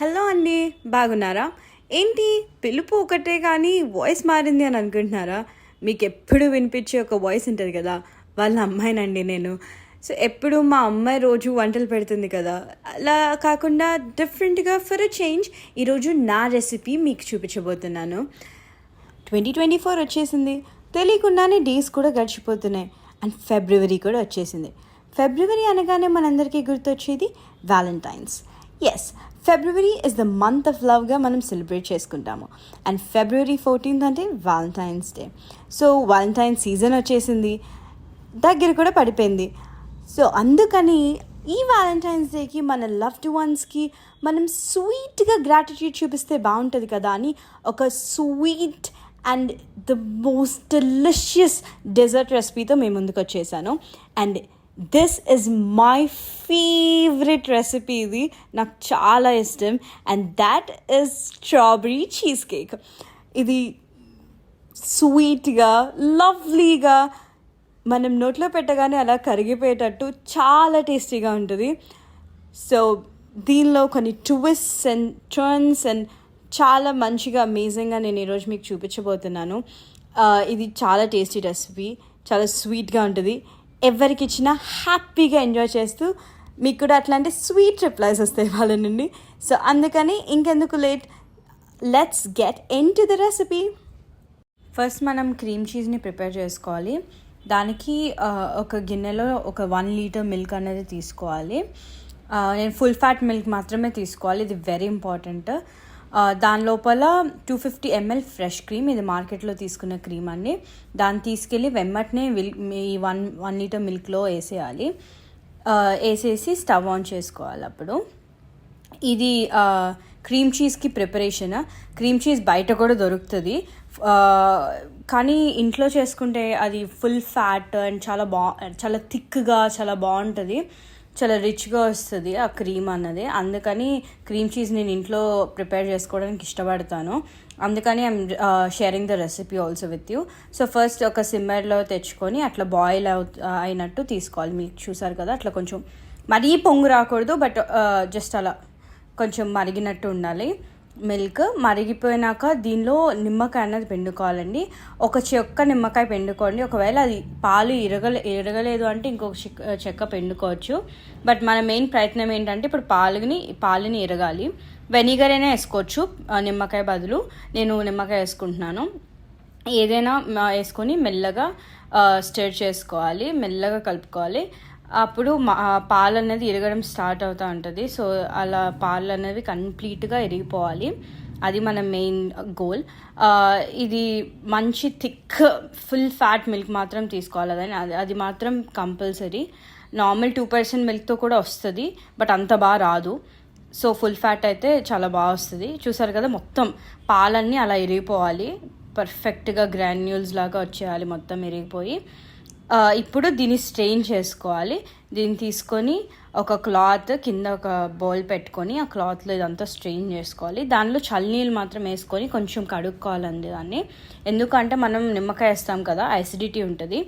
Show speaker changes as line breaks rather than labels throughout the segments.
Hello అండి బాగున్నారా? ఏంటి పిలుపు ఒకటే కానీ వాయిస్ మారింది అని అనుకుంటున్నారా? మీకు ఎప్పుడు వినిపించే ఒక వాయిస్ ఉంటుంది కదా వాళ్ళ అమ్మాయినండి నేను. సో ఎప్పుడు మా అమ్మాయి రోజు వంటలు పెడుతుంది కదా అలా కాకుండా డిఫరెంట్గా ఫర్ అ చేంజ్ ఈరోజు నా రెసిపీ మీకు చూపించబోతున్నాను. ట్వంటీ ట్వంటీ ఫోర్ వచ్చేసింది. తెలియకుండానే డేస్ కూడా గడిచిపోతున్నాయి. అండ్ ఫిబ్రవరి కూడా వచ్చేసింది. ఫిబ్రవరి అనగానే మనందరికీ గుర్తొచ్చేది Valentine's as February is the month of లవ్గా మనం సెలబ్రేట్ చేసుకుంటాము. అండ్ ఫిబ్రవరి ఫోర్టీన్త్ అంటే Valentine's day so Valentine season వచ్చేసింది. దగ్గర కూడా పడిపోయింది. సో అందుకని ఈ వ్యాలంటైన్స్ డేకి మన లవ్డ్ వన్స్కి మనం స్వీట్గా గ్రాటిట్యూడ్ చూపిస్తే బాగుంటుంది కదా అని ఒక sweet and the most delicious dessert రెసిపీతో మేము ముందుకు వచ్చేసాను and this is my favourite recipe ఇది నాకు చాలా ఇష్టం. And that is strawberry cheese cake ఇది స్వీట్గా లవ్లీగా మనం నోట్లో పెట్టగానే అలా కరిగిపోయేటట్టు చాలా టేస్టీగా ఉంటుంది. సో దీనిలో కొన్ని ట్విస్ట్ అండ్ టర్న్స్ అండ్ చాలా మంచిగా అమేజింగ్గా నేను ఈరోజు మీకు చూపించబోతున్నాను. Uh, ఇది చాలా టేస్టీ రెసిపీ చాలా స్వీట్గా ఉంటుంది. ఎవరికి ఇచ్చినా హ్యాపీగా ఎంజాయ్ చేస్తూ మీకు కూడా అట్లాంటి స్వీట్ రిప్లైస్ వస్తాయి వాళ్ళ నుండి. సో అందుకని ఇంకెందుకు late? Let's get into the recipe first మనం క్రీమ్ చీజ్ని ప్రిపేర్ చేసుకోవాలి. దానికి ఒక గిన్నెలో ఒక వన్ లీటర్ మిల్క్ అనేది తీసుకోవాలి. నేను ఫుల్ ఫ్యాట్ మిల్క్ మాత్రమే తీసుకోవాలి. ఇది వెరీ ఇంపార్టెంట్ దాని లోపల two fifty ML fresh cream ఇది మార్కెట్లో తీసుకున్న క్రీమ్ అండి. దాన్ని తీసుకెళ్ళి వెమ్మటనే విల్ వన్ వన్ లీటర్ మిల్క్లో వేసేయాలి. వేసేసి స్టవ్ ఆన్ చేసుకోవాలి అప్పుడు. ఇది క్రీమ్ చీజ్కి ప్రిపరేషన్ క్రీమ్ చీజ్ బయట కూడా దొరుకుతుంది. కానీ ఇంట్లో చేసుకుంటే అది ఫుల్ ఫ్యాట్ అండ్ చాలా బా చాలా థిక్గా చాలా బాగుంటుంది. చాలా రిచ్గా వస్తుంది ఆ క్రీమ్ అన్నది. అందుకని క్రీమ్ చీజ్ నేను ఇంట్లో ప్రిపేర్ చేసుకోవడానికి ఇష్టపడతాను. అందుకని I'm sharing the recipe also with you. So first ఒక సిమ్మర్లో తెచ్చుకొని అట్లా బాయిల్ అవు అయినట్టు తీసుకోవాలి. మీకు చూసారు కదా అట్లా కొంచెం మరీ పొంగు రాకూడదు బట్ జస్ట్ అలా కొంచెం మరిగినట్టు ఉండాలి. మిల్క్ మరిగిపోయినాక దీనిలో నిమ్మకాయ అన్నది పిండుకోవాలండి. ఒక చెక్క నిమ్మకాయ పిండుకోండి. ఒకవేళ అది పాలు ఇరగలే ఇరగలేదు అంటే ఇంకొక చెక్క చెక్క పిండుకోవచ్చు. బట్ మన మెయిన్ ప్రయత్నం ఏంటంటే ఇప్పుడు పాలుని పాలుని ఇరగాలి. వెనిగర్ అయినా వేసుకోవచ్చు నిమ్మకాయ బదులు. నేను నిమ్మకాయ వేసుకుంటున్నాను. ఏదైనా వేసుకొని మెల్లగా స్టర్ చేసుకోవాలి. మెల్లగా కలుపుకోవాలి. అప్పుడు మా- పాలు అనేది ఇరగడం స్టార్ట్ అవుతూ ఉంటుంది. సో అలా పాలు అనేవి కంప్లీట్గా ఇరిగిపోవాలి. అది మన మెయిన్ గోల్. ఇది మంచి థిక్ ఫుల్ ఫ్యాట్ మిల్క్ మాత్రం తీసుకోవాలి. అదని అది అది మాత్రం కంపల్సరీ. నార్మల్ టూ పర్సెంట్ మిల్క్తో కూడా వస్తుంది బట్ అంత బాగా రాదు. సో ఫుల్ ఫ్యాట్ అయితే చాలా బాగా వస్తుంది. చూసారు కదా మొత్తం పాలన్నీ అలా ఇరిగిపోవాలి. పర్ఫెక్ట్గా గ్రాన్యూల్స్ లాగా వచ్చేయాలి మొత్తం ఇరిగిపోయి. ఇప్పుడు దీన్ని స్ట్రెయిన్ చేసుకోవాలి. దీన్ని తీసుకొని ఒక క్లాత్ కింద ఒక బౌల్ పెట్టుకొని ఆ క్లాత్లో ఇదంతా స్ట్రెయిన్ చేసుకోవాలి. దానిలో చల్లనీళ్ళు మాత్రం వేసుకొని కొంచెం కడుక్కోవాలండి దాన్ని. ఎందుకంటే మనం నిమ్మకాయ వేస్తాం కదా అసిడిటీ ఉంటుంది.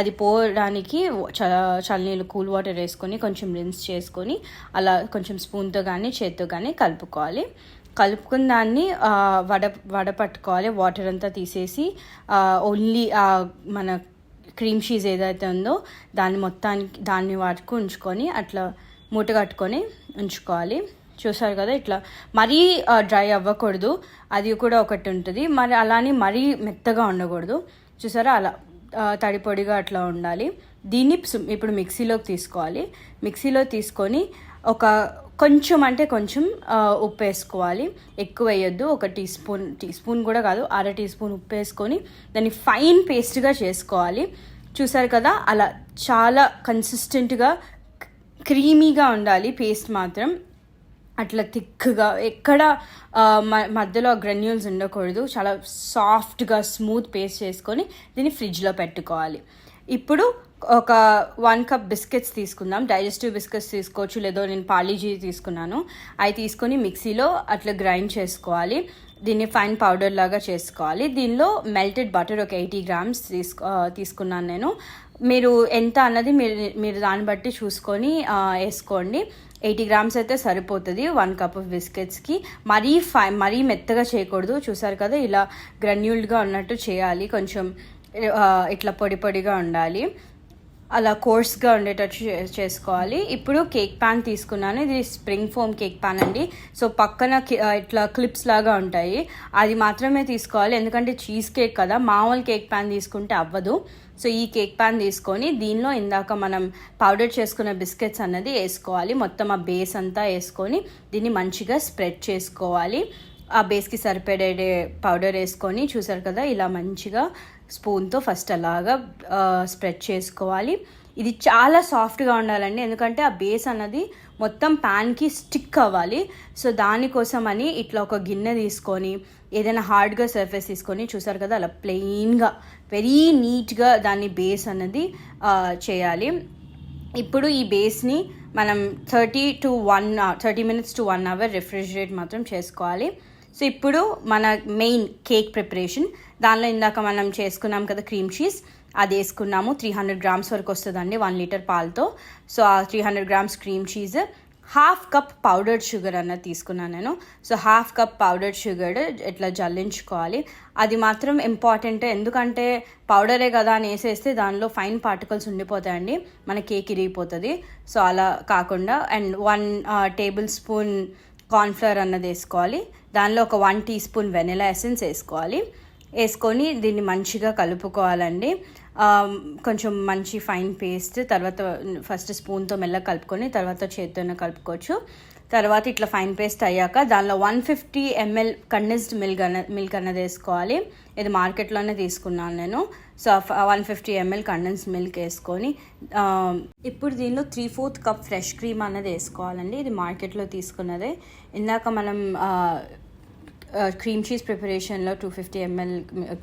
అది పోవడానికి చ చల్లనీళ్ళు కూల్ వాటర్ వేసుకొని కొంచెం రిన్స్ చేసుకొని అలా కొంచెం స్పూన్తో కానీ చేత్తో కానీ కలుపుకోవాలి. కలుపుకున్న దాన్ని వడ వడ వడపట్టుకోవాలి వాటర్ అంతా తీసేసి ఓన్లీ మన క్రీమ్ చీజ్ ఏదైతే ఉందో దాన్ని మొత్తానికి దాన్ని వాటికి ఉంచుకొని అట్లా మూట కట్టుకొని ఉంచుకోవాలి. చూసారు కదా ఇట్లా మరీ డ్రై అవ్వకూడదు. అది కూడా ఒకటి ఉంటుంది. మరి అలానే మరీ మెత్తగా ఉండకూడదు. చూసారా? అలా తడి పొడిగా అట్లా ఉండాలి. దీన్ని ఇప్పుడు మిక్సీలోకి తీసుకోవాలి. మిక్సీలో తీసుకొని ఒక కొంచెం అంటే కొంచెం ఉప్పు వేసుకోవాలి ఎక్కువ వేయొద్దు ఒక టీ స్పూన్ టీ స్పూన్ కూడా కాదు అర టీ స్పూన్ ఉప్పు వేసుకొని దాన్ని ఫైన్ పేస్ట్గా చేసుకోవాలి. చూసారు కదా అలా చాలా కన్సిస్టెంట్గా క్రీమీగా ఉండాలి పేస్ట్ మాత్రం. అట్లా థిక్గా ఎక్కడ మ- మధ్యలో గ్రన్యూల్స్ ఉండకూడదు. చాలా సాఫ్ట్గా స్మూత్ పేస్ట్ చేసుకొని దీన్ని ఫ్రిడ్జ్లో పెట్టుకోవాలి. ఇప్పుడు ఒక వన్ కప్ బిస్కెట్స్ తీసుకుందాం. డైజెస్టివ్ బిస్కెట్స్ తీసుకోవచ్చు లేదో నేను పాలీజీ తీసుకున్నాను. అవి తీసుకొని మిక్సీలో అట్లా గ్రైండ్ చేసుకోవాలి. దీన్ని ఫైన్ పౌడర్ లాగా చేసుకోవాలి. దీనిలో మెల్టెడ్ బటర్ ఒక ఎయిటీ గ్రామ్స్ తీసుకో తీసుకున్నాను నేను. మీరు ఎంత అన్నది మీరు మీరు దాన్ని బట్టి చూసుకొని వేసుకోండి. ఎయిటీ గ్రామ్స్ అయితే సరిపోతుంది వన్ కప్ ఆఫ్ బిస్కెట్స్కి మరీ ఫై మరీ మెత్తగా చేయకూడదు. చూసారు కదా ఇలా గ్రన్యూల్డ్గా ఉన్నట్టు చేయాలి. కొంచెం ఇట్లా పొడి పొడిగా ఉండాలి. అలా కోర్స్గా ఉండేటట్టు చే- చేసుకోవాలి. ఇప్పుడు కేక్ ప్యాన్ తీసుకున్నాను. ఇది స్ప్రింగ్ ఫోమ్ కేక్ ప్యాన్ అండి. సో పక్కన ఇట్లా క్లిప్స్ లాగా ఉంటాయి. అది మాత్రమే తీసుకోవాలి. ఎందుకంటే చీజ్ కేక్ కదా. మామూలు కేక్ ప్యాన్ తీసుకుంటే అవ్వదు. సో ఈ కేక్ ప్యాన్ తీసుకొని దీనిలో ఇందాక మనం పౌడర్ చేసుకున్న బిస్కెట్స్ అన్నది వేసుకోవాలి. మొత్తం ఆ బేస్ అంతా వేసుకొని దీన్ని మంచిగా స్ప్రెడ్ చేసుకోవాలి. ఆ బేస్కి సరిపడే పౌడర్ వేసుకొని చూసారు కదా? ఇలా మంచిగా స్పూన్తో ఫస్ట్ అలాగా స్ప్రెడ్ చేసుకోవాలి. ఇది చాలా సాఫ్ట్గా ఉండాలండి. ఎందుకంటే ఆ బేస్ అన్నది మొత్తం ప్యాన్కి స్టిక్ అవ్వాలి. సో దానికోసం అని ఇట్లా ఒక గిన్నె తీసుకొని ఏదైనా హార్డ్గా సర్ఫేస్ తీసుకొని చూసారు కదా అలా ప్లెయిన్గా వెరీ నీట్గా దాని బేస్ అన్నది చేయాలి. ఇప్పుడు ఈ బేస్ని మనం thirty to one thirty minutes to one hour refrigerate మాత్రం చేసుకోవాలి. సో ఇప్పుడు మన మెయిన్ కేక్ ప్రిపరేషన్ దానిలో ఇందాక మనం చేసుకున్నాం కదా క్రీమ్ చీజ్ అది వేసుకున్నాము. త్రీ హండ్రెడ్ గ్రామ్స్ వరకు వస్తుందండి వన్ లీటర్ పాలతో. సో ఆ three hundred grams cream cheese half cup powdered sugar అన్నది తీసుకున్నాను నేను. So half cup powdered sugar ఇట్లా జల్లించుకోవాలి? అది మాత్రం ఇంపార్టెంట్ ఎందుకంటే పౌడరే కదా అని వేసేస్తే దానిలో ఫైన్ పార్టికల్స్ ఉండిపోతాయండి. మన కేక్ ఇరిగిపోతుంది. సో అలా కాకుండా and one tablespoon cornflour అన్నది వేసుకోవాలి. దానిలో ఒక one teaspoon vanilla essence వేసుకోవాలి. వేసుకొని దీన్ని మంచిగా కలుపుకోవాలండి. కొంచెం మంచి ఫైన్ పేస్ట్ తర్వాత ఫస్ట్ స్పూన్తో మెల్లగా కలుపుకొని తర్వాత చేతితోనే కలుపుకోవచ్చు. తర్వాత ఇట్లా ఫైన్ పేస్ట్ అయ్యాక దానిలో one fifty ML condensed milk అన్న మిల్క్ అన్నది వేసుకోవాలి. ఇది మార్కెట్లోనే తీసుకున్నాను నేను. So one fifty ML condense milk వేసుకొని ఇప్పుడు దీనిలో three fourth cup fresh cream అన్నది వేసుకోవాలండి. ఇది మార్కెట్లో తీసుకున్నదే. ఇందాక మనం క్రీమ్ చీజ్ ప్రిపరేషన్లో two fifty ML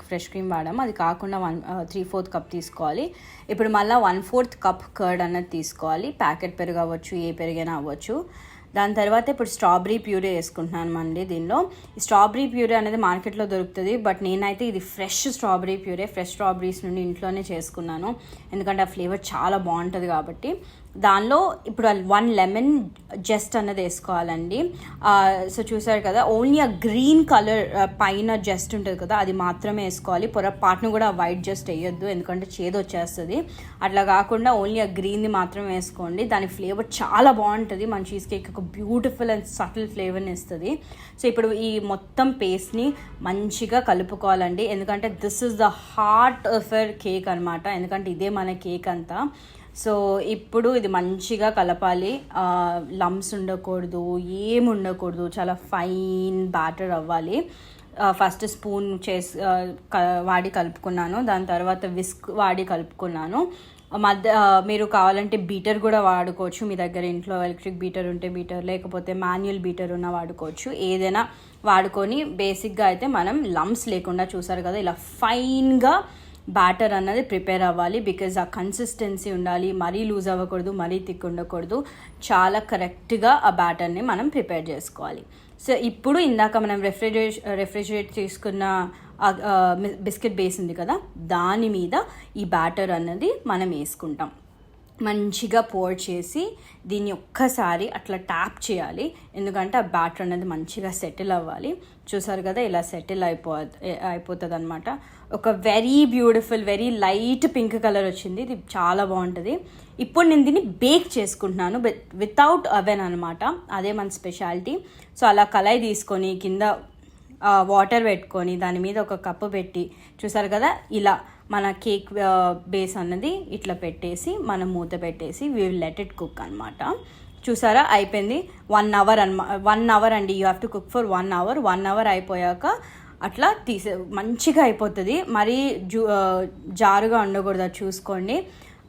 fresh cream వాడాము. అది కాకుండా వన్ త్రీ ఫోర్త్ కప్ తీసుకోవాలి. ఇప్పుడు మళ్ళీ వన్ ఫోర్త్ కప్ కర్డ్ అన్నది తీసుకోవాలి. ప్యాకెట్ పెరుగు అవ్వచ్చు ఏ పెరుగైనా అవ్వచ్చు. దాని తర్వాత ఇప్పుడు స్ట్రాబెరీ ప్యూరీ వేసుకుంటున్నాను అండి దీనిలో. స్ట్రాబెరీ ప్యూరీ అనేది మార్కెట్లో దొరుకుతుంది బట్ నేనైతే ఇది fresh strawberry puree fresh strawberries నుండి ఇంట్లోనే చేసుకున్నాను. ఎందుకంటే ఆ ఫ్లేవర్ చాలా బాగుంటుంది కాబట్టి. దానిలో ఇప్పుడు వన్ లెమన్ జస్ట్ అన్నది వేసుకోవాలండి. సో చూసారు కదా ఓన్లీ ఆ గ్రీన్ కలర్ పైన జస్ట్ ఉంటుంది కదా అది మాత్రమే వేసుకోవాలి. పొరపాటును కూడా వైట్ జస్ట్ వేయొద్దు ఎందుకంటే చేదు వచ్చేస్తుంది. అట్లా కాకుండా ఓన్లీ ఆ గ్రీన్ది మాత్రమే వేసుకోండి. దాని ఫ్లేవర్ చాలా బాగుంటుంది. మన చీజ్ కేక్ ఒక బ్యూటిఫుల్ అండ్ సటిల్ ఫ్లేవర్ని ఇస్తుంది. సో ఇప్పుడు ఈ మొత్తం పేస్ట్ని మంచిగా కలుపుకోవాలండి. ఎందుకంటే this is the heart of our cake అనమాట ఎందుకంటే ఇదే మన కేక్ అంతా. సో ఇప్పుడు ఇది మంచిగా కలపాలి. లమ్స్ ఉండకూడదు ఏం ఉండకూడదు. చాలా ఫైన్ బ్యాటర్ అవ్వాలి. ఫస్ట్ స్పూన్ చేసి వాడి కలుపుకున్నాను. దాని తర్వాత విస్క్ వాడి కలుపుకున్నాను. మధ్య మీరు కావాలంటే బీటర్ కూడా వాడుకోవచ్చు. మీ దగ్గర ఇంట్లో ఎలక్ట్రిక్ బీటర్ ఉంటే బీటర్ లేకపోతే మాన్యువల్ బీటర్ ఉన్న వాడుకోవచ్చు. ఏదైనా వాడుకొని బేసిక్గా అయితే మనం లమ్స్ లేకుండా చూసారు కదా ఇలా ఫైన్గా బ్యాటర్ అన్నది ప్రిపేర్ అవ్వాలి బికాజ్ ఆ కన్సిస్టెన్సీ ఉండాలి మరీ లూజ్ అవ్వకూడదు మరీ థిక్ ఉండకూడదు. చాలా కరెక్ట్గా ఆ బ్యాటర్ని మనం ప్రిపేర్ చేసుకోవాలి. సో ఇప్పుడు ఇందాక మనం రెఫ్రిజరేట్ రెఫ్రిజిరేట్ చేసుకున్న బిస్కెట్ బేస్ ఉంది కదా దాని మీద ఈ బ్యాటర్ అన్నది మనం వేసుకుంటాం. మంచిగా పోర్ చేసి దీన్ని ఒక్కసారి అట్లా ట్యాప్ చేయాలి. ఎందుకంటే ఆ బ్యాటర్ అనేది మంచిగా సెటిల్ అవ్వాలి. చూసారు కదా ఇలా సెటిల్ అయిపో అయిపోతుంది అనమాట ఒక very beautiful very light pink colour వచ్చింది. ఇది చాలా బాగుంటుంది. ఇప్పుడు నేను దీన్ని బేక్ చేసుకుంటున్నాను వితౌట్ అవెన్ అనమాట అదే మన స్పెషాలిటీ సో అలా కళాయి తీసుకొని కింద వాటర్ పెట్టుకొని దాని మీద ఒక కప్పు పెట్టి చూసారు కదా ఇలా మన కేక్ బేస్ అన్నది ఇట్లా పెట్టేసి మనం మూత పెట్టేసి we will let it cook అనమాట చూసారా? అయిపోయింది. వన్ అవర్ అన్మా వన్ అవర్ అండి. You have to cook for one hour one hour అయిపోయాక అట్లా తీసే మంచిగా అయిపోతుంది. మరీ జూ జారుగా ఉండకూడదు. అది చూసుకోండి.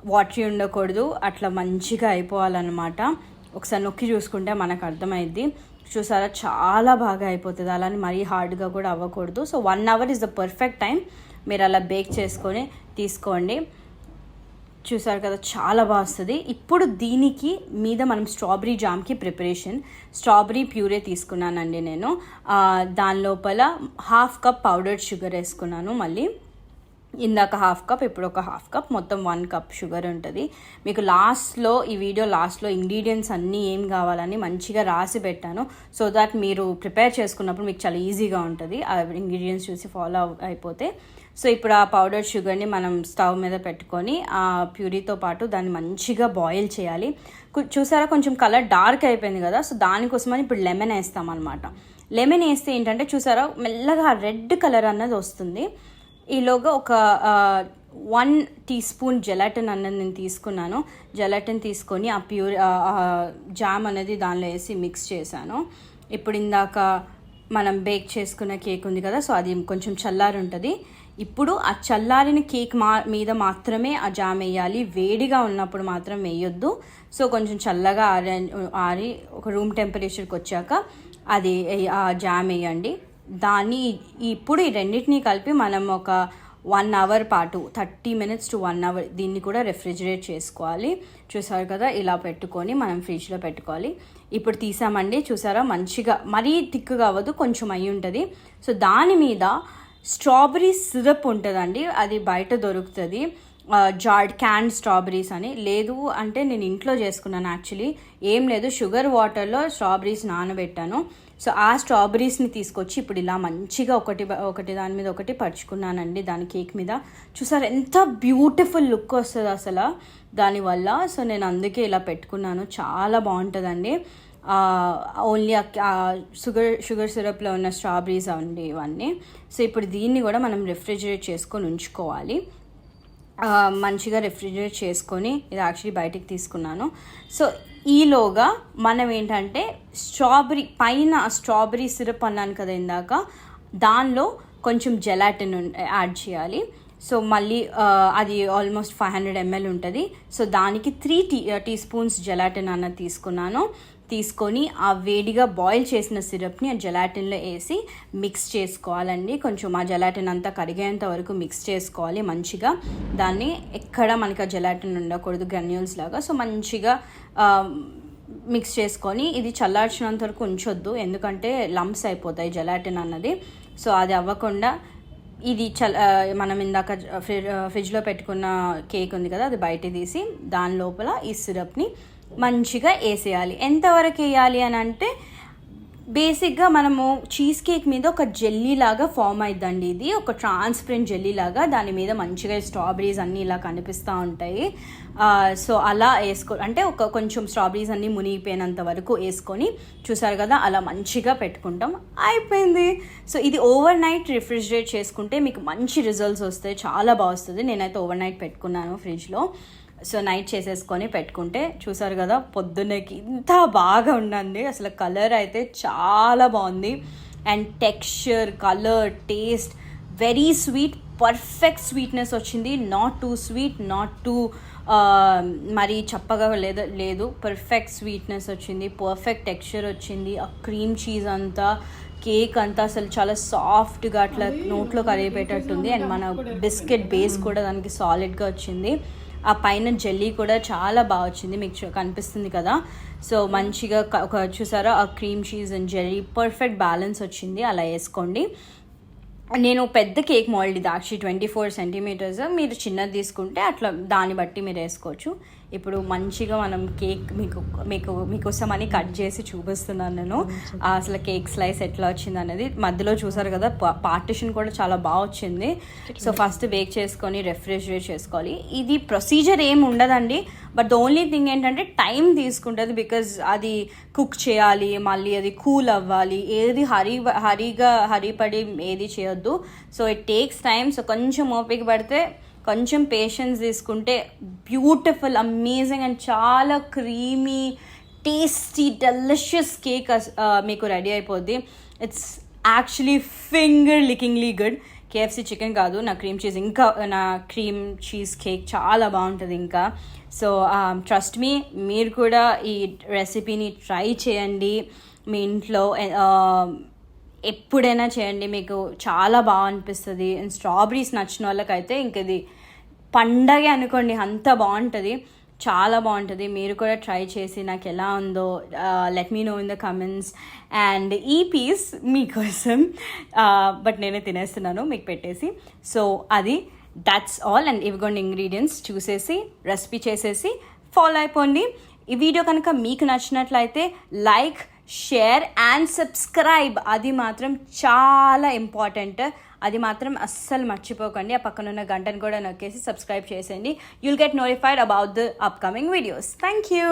వాటరీ ఉండకూడదు. అట్లా మంచిగా అయిపోవాలన్నమాట. ఒకసారి నొక్కి చూసుకుంటే మనకు అర్థమైద్ది. చూసారా? చాలా బాగా అయిపోతుంది. అలానే మరీ హార్డ్గా కూడా అవ్వకూడదు. So one hour is the perfect time. మీరు అలా బేక్ చేసుకొని తీసుకోండి. చూసారు కదా చాలా బాగా వస్తుంది. ఇప్పుడు దీనికి మీద మనం స్ట్రాబెరీ జామ్కి ప్రిపరేషన్. స్ట్రాబెరీ ప్యూరే తీసుకున్నానండి నేను. దాని లోపల హాఫ్ కప్ పౌడర్డ్ షుగర్ వేసుకున్నాను మళ్ళీ. ఇందాక హాఫ్ కప్ ఇప్పుడు ఒక హాఫ్ కప్ మొత్తం వన్ కప్ షుగర్ ఉంటుంది. మీకు లాస్ట్లో ఈ వీడియో లాస్ట్లో ఇంగ్రీడియంట్స్ అన్నీ ఏం కావాలని మంచిగా రాసి పెట్టాను. సో దాట్ మీరు ప్రిపేర్ చేసుకున్నప్పుడు మీకు చాలా ఈజీగా ఉంటుంది. ఆ ఇంగ్రీడియంట్స్ చూసి ఫాలో అయిపోతే. సో ఇప్పుడు ఆ పౌడర్ షుగర్ని మనం స్టవ్ మీద పెట్టుకొని ఆ ప్యూరీతో పాటు దాన్ని మంచిగా బాయిల్ చేయాలి. చూసారా? కొంచెం కలర్ డార్క్ అయిపోయింది కదా? సో దానికోసమని ఇప్పుడు లెమన్ వేస్తాం అనమాట లెమన్ వేస్తే ఏంటంటే చూసారా? మెల్లగా రెడ్ కలర్ అన్నది వస్తుంది. ఈలోగా ఒక వన్ టీ స్పూన్ జెలాటిన్ అన్నది నేను తీసుకున్నాను. జెలాటిన్ తీసుకొని ఆ ప్యూర్ జామ్ అనేది దానిలో వేసి మిక్స్ చేశాను. ఇప్పుడు ఇందాక మనం బేక్ చేసుకున్న కేక్ ఉంది కదా సో అది కొంచెం చల్లారి ఉంటుంది. ఇప్పుడు ఆ చల్లారిన కేక్ మా మీద మాత్రమే ఆ జామ్ వేయాలి. వేడిగా ఉన్నప్పుడు మాత్రం వేయొద్దు. సో కొంచెం చల్లగా ఆరి ఆరి ఒక రూమ్ టెంపరేచర్కి వచ్చాక అది ఆ జామ్ వేయండి. దాన్ని ఇప్పుడు ఈ రెండింటినీ కలిపి మనం ఒక వన్ అవర్ పాటు thirty minutes to one hour దీన్ని కూడా రెఫ్రిజిరేట్ చేసుకోవాలి. చూసారు కదా ఇలా పెట్టుకొని మనం ఫ్రిడ్జ్లో పెట్టుకోవాలి. ఇప్పుడు తీసామండి చూసారా? మంచిగా మరీ థిక్గా అవ్వదు కొంచెం అయి ఉంటుంది. సో దాని మీద స్ట్రాబెరీ సిరప్ ఉంటుందండి అది బయట దొరుకుతుంది. జార్డ్ క్యాన్ స్ట్రాబెరీస్ అని. లేదు అంటే నేను ఇంట్లో చేసుకున్నాను యాక్చువల్లీ. ఏం లేదు షుగర్ వాటర్లో స్ట్రాబెరీస్ నానబెట్టాను. సో ఆ స్ట్రాబెరీస్ని తీసుకొచ్చి ఇప్పుడు ఇలా మంచిగా ఒకటి ఒకటి దాని మీద ఒకటి పరుచుకున్నానండి దాని కేక్ మీద. చూసారు ఎంత బ్యూటిఫుల్ లుక్ వస్తుంది అసలు దానివల్ల. సో నేను అందుకే ఇలా పెట్టుకున్నాను. చాలా బాగుంటుందండి. ఓన్లీ షుగర్ షుగర్ సిరప్లో ఉన్న స్ట్రాబెరీస్ అండి ఇవన్నీ. సో ఇప్పుడు దీన్ని కూడా మనం రిఫ్రిజిరేట్ చేసుకొని ఉంచుకోవాలి. మంచిగా రెఫ్రిజరేట్ చేసుకొని ఇది యాక్చువల్లీ బయటికి తీసుకున్నాను. సో ఈలోగా మనం ఏంటంటే స్ట్రాబెరీ పైన స్ట్రాబెరీ సిరప్ అన్నాను కదా ఇందాక దానిలో కొంచెం జెలాటిన్ యాడ్ చేయాలి. సో మళ్ళీ అది ఆల్మోస్ట్ ఫైవ్ హండ్రెడ్ ఎంఎల్ ఉంటుంది. సో దానికి three tea teaspoons gelatine అన్నది తీసుకున్నాను. తీసుకొని ఆ వేడిగా బాయిల్ చేసిన సిరప్ని ఆ జెలాటిన్లో వేసి మిక్స్ చేసుకోవాలండి. కొంచెం ఆ జెలాటిన్ అంతా కరిగేంత వరకు మిక్స్ చేసుకోవాలి మంచిగా. దాన్ని ఎక్కడ మనకి ఆ జెలాటిన్ ఉండకూడదు గ్రన్యూల్స్ లాగా. సో మంచిగా మిక్స్ చేసుకొని ఇది చల్లార్చినంత వరకు ఉంచొద్దు. ఎందుకంటే లంప్స్ అయిపోతాయి జెలాటిన్ అన్నది. సో అది అవ్వకుండా ఇది చల్ మనం ఇందాక ఫ్రి ఫ్రిడ్జ్లో పెట్టుకున్న కేక్ ఉంది కదా అది బయట తీసి దాని లోపల ఈ సిరప్ని మంచిగా వేసేయాలి. ఎంతవరకు వేయాలి అని అంటే బేసిక్గా మనము చీజ్ కేక్ మీద ఒక జెల్లీ లాగా ఫామ్ అయిద్దండి ఇది. ఒక ట్రాన్స్పరెంట్ జెల్లీ లాగా దాని మీద మంచిగా స్ట్రాబెరీస్ అన్నీ ఇలా కనిపిస్తూ ఉంటాయి. సో అలా వేసుకో అంటే ఒక కొంచెం స్ట్రాబెరీస్ అన్నీ మునిగిపోయినంత వరకు వేసుకొని చూసారు కదా అలా మంచిగా పెట్టుకుంటాం. అయిపోయింది. సో ఇది ఓవర్ నైట్ రిఫ్రిజిరేట్ చేసుకుంటే మీకు మంచి రిజల్ట్స్ వస్తాయి. చాలా బాగా వస్తుంది. నేనైతే ఓవర్ నైట్ పెట్టుకున్నాను ఫ్రిడ్జ్లో. సో నైట్ చేసేసుకొని పెట్టుకుంటే చూసారు కదా పొద్దున్నకి ఇంత బాగా ఉండండి అసలు కలర్ అయితే చాలా బాగుంది. And texture colour taste very sweet perfect sweetness వచ్చింది. Not too sweet not too మరి చప్పగా లేదు లేదు. పర్ఫెక్ట్ స్వీట్నెస్ వచ్చింది పర్ఫెక్ట్ టెక్స్చర్ వచ్చింది. ఆ క్రీమ్ చీజ్ అంతా కేక్ అంతా అసలు చాలా సాఫ్ట్గా అట్లా నోట్లో కరిగిపోయేటట్టుంది అండ్ మన బిస్కెట్ బేస్ కూడా దానికి సాలిడ్గా వచ్చింది. ఆ పైన జెల్లీ కూడా చాలా బాగా వచ్చింది. మీకు కనిపిస్తుంది కదా? సో మంచిగా ఒక చూసారా? ఆ cream cheese and jelly perfect balance వచ్చింది. అలా వేసుకోండి. నేను పెద్ద కేక్ మోల్డ్ ఇది యాక్చువల్లీ ట్వంటీ ఫోర్ సెంటీమీటర్స్. మీరు చిన్నది తీసుకుంటే అట్లా దాన్ని బట్టి మీరు వేసుకోవచ్చు. ఇప్పుడు మంచిగా మనం కేక్ మీకు మీకు మీకోసం అని కట్ చేసి చూపిస్తున్నాను నేను. అసలు కేక్ స్లైస్ ఎట్లా వచ్చింది అనేది మధ్యలో చూసారు కదా పార్టిషన్ కూడా చాలా బాగా వచ్చింది. సో ఫస్ట్ బేక్ చేసుకొని రెఫ్రిజిరేట్ చేసుకోవాలి. ఇది ప్రొసీజర్ ఏం ఉండదండి బట్ ద ఓన్లీ థింగ్ ఏంటంటే టైం తీసుకుంటుంది బికాజ్ అది కుక్ చేయాలి మళ్ళీ అది కూల్ అవ్వాలి. ఏది హరి హరిగా హరిపడి ఏది చేయొద్దు. So it takes time so కొంచెం ఓపిక పడితే కొంచెం పేషెన్స్ తీసుకుంటే బ్యూటిఫుల్ అమేజింగ్ అండ్ చాలా క్రీమీ టేస్టీ డెలిషియస్ కేక్ మీకు రెడీ అయిపోద్ది. It's actually finger lickingly good KFC chicken కాదు నా క్రీమ్ చీజ్ ఇంకా నా క్రీమ్ చీజ్ కేక్ చాలా బాగుంటుంది ఇంకా. సో ట్రస్ట్ మీ మీరు కూడా ఈ రెసిపీని ట్రై చేయండి మీ ఇంట్లో. Um, ఎప్పుడైనా చేయండి. మీకు చాలా బాగా అనిపిస్తుంది. అండ్ స్ట్రాబెరీస్ నచ్చిన వాళ్ళకైతే ఇంక ఇది పండగే అనుకోండి. అంత బాగుంటుంది. చాలా బాగుంటుంది. మీరు కూడా ట్రై చేసి నాకు ఎలా ఉందో let me know in the comments and ఈ పీస్ మీకోసం బట్ నేనే తినేస్తున్నాను మీకు పెట్టేసి. సో అది దట్స్ ఆల్ అండ్ ఇవిగోండి ఇంగ్రీడియంట్స్ చూసేసి రెసిపీ చేసేసి ఫాలో అయిపోండి. ఈ వీడియో కనుక మీకు నచ్చినట్లయితే లైక్ షేర్ అండ్ సబ్స్క్రైబ్ అది మాత్రం చాలా ఇంపార్టెంట్ అది మాత్రం అస్సలు మర్చిపోకండి. ఆ పక్కన ఉన్న గంటను కూడా నొక్కేసి సబ్స్క్రైబ్ చేసేయండి. You'll get notified about the upcoming videos thank you